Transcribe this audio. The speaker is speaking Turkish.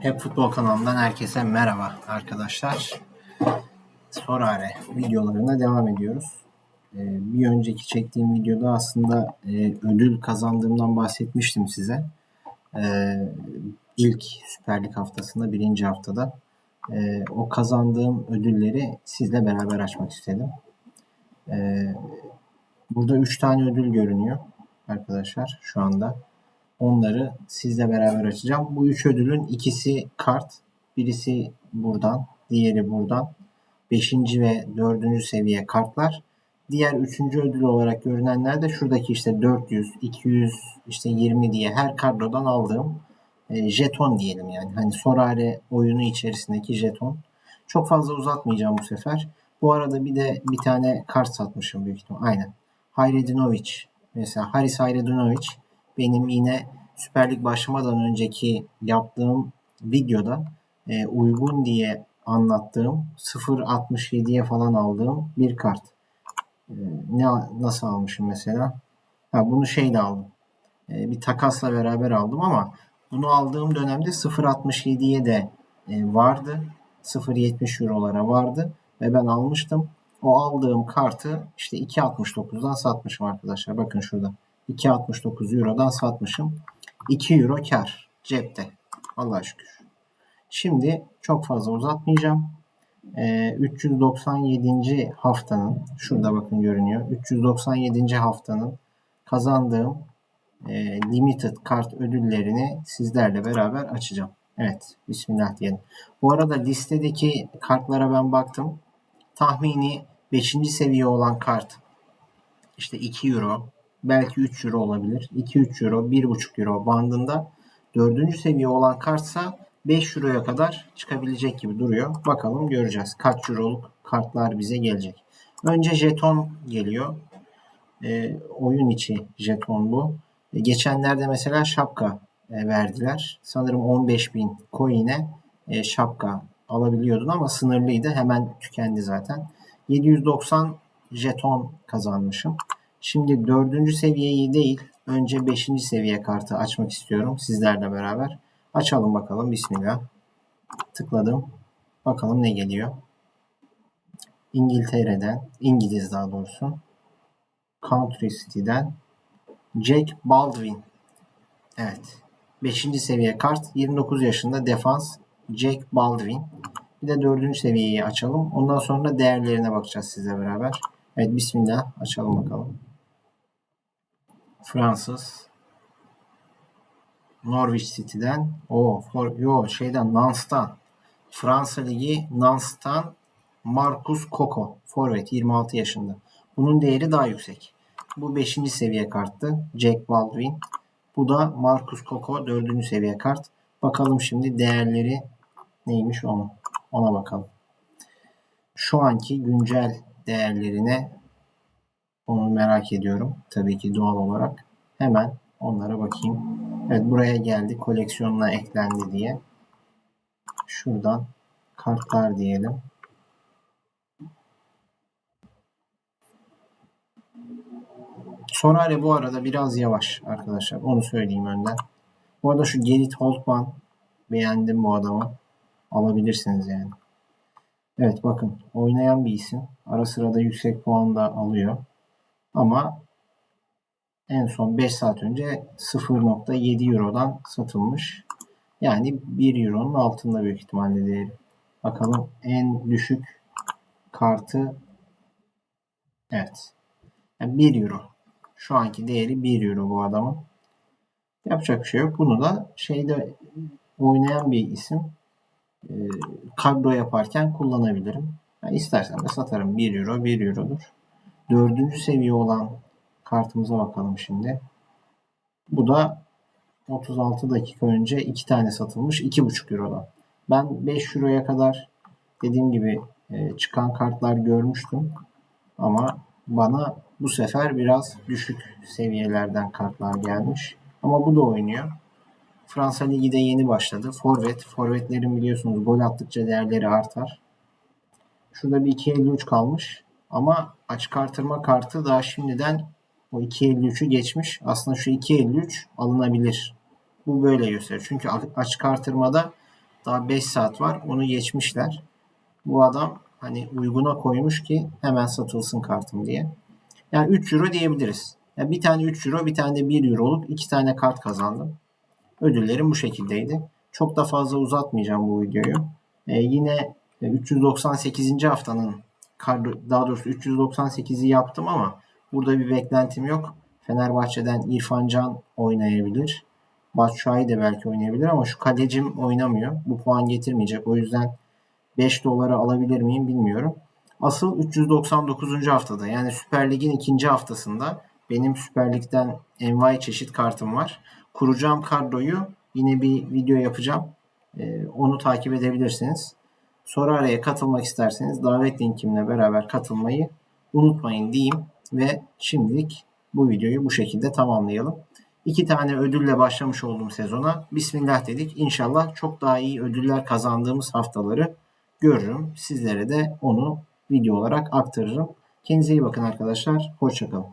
Hep Futbol kanalından herkese merhaba arkadaşlar. Sorare videolarına devam ediyoruz. Ee, bir önceki çektiğim videoda aslında e, ödül kazandığımdan bahsetmiştim size. Ee, ilk Süper Lig haftasında, birinci haftada e, o kazandığım ödülleri sizle beraber açmak istedim. Ee, burada 3 tane ödül görünüyor arkadaşlar şu anda. Onları sizle beraber açacağım. Bu üç ödülün ikisi kart. Birisi buradan, diğeri buradan. Beşinci ve dördüncü seviye kartlar. Diğer üçüncü ödül olarak görünenler de şuradaki işte 400, 200, işte 20 diye her kadrodan aldığım e, jeton diyelim yani. Hani Sorare oyunu içerisindeki jeton. Çok fazla uzatmayacağım bu sefer. Bu arada bir de bir tane kart satmışım büyük ihtimal. Aynen. Hayredinovic. Mesela Haris Hayredinovic benim yine Süper Lig başlamadan önceki yaptığım videoda e, uygun diye anlattığım 0.67'ye falan aldığım bir kart. E, ne nasıl almışım mesela? Ha, bunu şeyle aldım. E, bir takasla beraber aldım ama bunu aldığım dönemde 0.67'ye de e, vardı. 0.70 eurolara vardı ve ben almıştım. O aldığım kartı işte 2.69'dan satmışım arkadaşlar. Bakın şurada. 2.69 Euro'dan satmışım. 2 Euro kar cepte. Allah'a şükür. Şimdi çok fazla uzatmayacağım. Ee, 397. haftanın şurada bakın görünüyor. 397. haftanın kazandığım e, limited kart ödüllerini sizlerle beraber açacağım. Evet. Bismillah diyelim. Bu arada listedeki kartlara ben baktım. Tahmini 5. seviye olan kart işte 2 euro, belki 3 euro olabilir. 2-3 euro, 1,5 euro bandında. Dördüncü seviye olan kartsa 5 euroya kadar çıkabilecek gibi duruyor. Bakalım göreceğiz. Kaç euroluk kartlar bize gelecek. Önce jeton geliyor. E, oyun içi jeton bu. E, geçenlerde mesela şapka e, verdiler. Sanırım 15 bin coin'e e, şapka alabiliyordun ama sınırlıydı. Hemen tükendi zaten. 790 jeton kazanmışım. Şimdi dördüncü seviyeyi değil, önce beşinci seviye kartı açmak istiyorum sizlerle beraber. Açalım bakalım. Bismillah. Tıkladım. Bakalım ne geliyor. İngiltere'den, İngiliz daha doğrusu. Country City'den Jack Baldwin. Evet. Beşinci seviye kart. 29 yaşında defans Jack Baldwin. Bir de dördüncü seviyeyi açalım. Ondan sonra değerlerine bakacağız sizle beraber. Evet Bismillah. Açalım bakalım. Fransız. Norwich City'den. O, for, yo şeyden Nans'tan. Fransa Ligi Nans'tan Marcus Coco. Forvet 26 yaşında. Bunun değeri daha yüksek. Bu 5. seviye karttı. Jack Baldwin. Bu da Marcus Coco 4. seviye kart. Bakalım şimdi değerleri neymiş onu. Ona bakalım. Şu anki güncel değerlerine onu merak ediyorum. Tabii ki doğal olarak. Hemen onlara bakayım. Evet buraya geldi. Koleksiyonuna eklendi diye. Şuradan kartlar diyelim. Sonare bu arada biraz yavaş arkadaşlar. Onu söyleyeyim önden. Bu arada şu Gerrit Holtman beğendim bu adamı. Alabilirsiniz yani. Evet bakın oynayan bir isim. Ara sıra da yüksek puan da alıyor. Ama en son 5 saat önce 0.7 Euro'dan satılmış. Yani 1 Euro'nun altında büyük ihtimalle değeri. Bakalım en düşük kartı evet. Yani 1 Euro. Şu anki değeri 1 Euro bu adamın. Yapacak bir şey yok. Bunu da şeyde oynayan bir isim e, kadro yaparken kullanabilirim. Yani istersen de satarım. 1 Euro 1 Euro'dur. Dördüncü seviye olan kartımıza bakalım şimdi. Bu da 36 dakika önce iki tane satılmış 2,5 Euro'dan. Ben 5 Euro'ya kadar dediğim gibi e, çıkan kartlar görmüştüm. Ama bana bu sefer biraz düşük seviyelerden kartlar gelmiş. Ama bu da oynuyor. Fransa Ligi de yeni başladı. Forvet. Forvetlerin biliyorsunuz gol attıkça değerleri artar. Şurada bir 2.53 kalmış. Ama açık artırma kartı daha şimdiden o 2.53'ü geçmiş. Aslında şu 2.53 alınabilir. Bu böyle gösteriyor. Çünkü açık artırmada Daha 5 saat var. Onu geçmişler. Bu adam hani uyguna koymuş ki hemen satılsın kartım diye. Yani 3 euro diyebiliriz. Yani bir tane 3 euro bir tane de 1 euroluk iki tane kart kazandım. Ödüllerim bu şekildeydi. Çok da fazla uzatmayacağım bu videoyu. Ee, yine 398. haftanın daha doğrusu 398'i yaptım ama burada bir beklentim yok. Fenerbahçe'den İrfan Can oynayabilir. Batshuayi de belki oynayabilir ama şu kalecim oynamıyor. Bu puan getirmeyecek. O yüzden 5 dolara alabilir miyim bilmiyorum. Asıl 399. haftada yani Süper Lig'in ikinci haftasında benim Süper Lig'den envai çeşit kartım var. Kuracağım kadroyu yine bir video yapacağım. Ee, onu takip edebilirsiniz. Soru araya katılmak isterseniz davet linkimle beraber katılmayı unutmayın diyeyim ve şimdilik bu videoyu bu şekilde tamamlayalım. İki tane ödülle başlamış olduğum sezona Bismillah dedik. İnşallah çok daha iyi ödüller kazandığımız haftaları görürüm. Sizlere de onu video olarak aktarırım. Kendinize iyi bakın arkadaşlar. Hoşçakalın.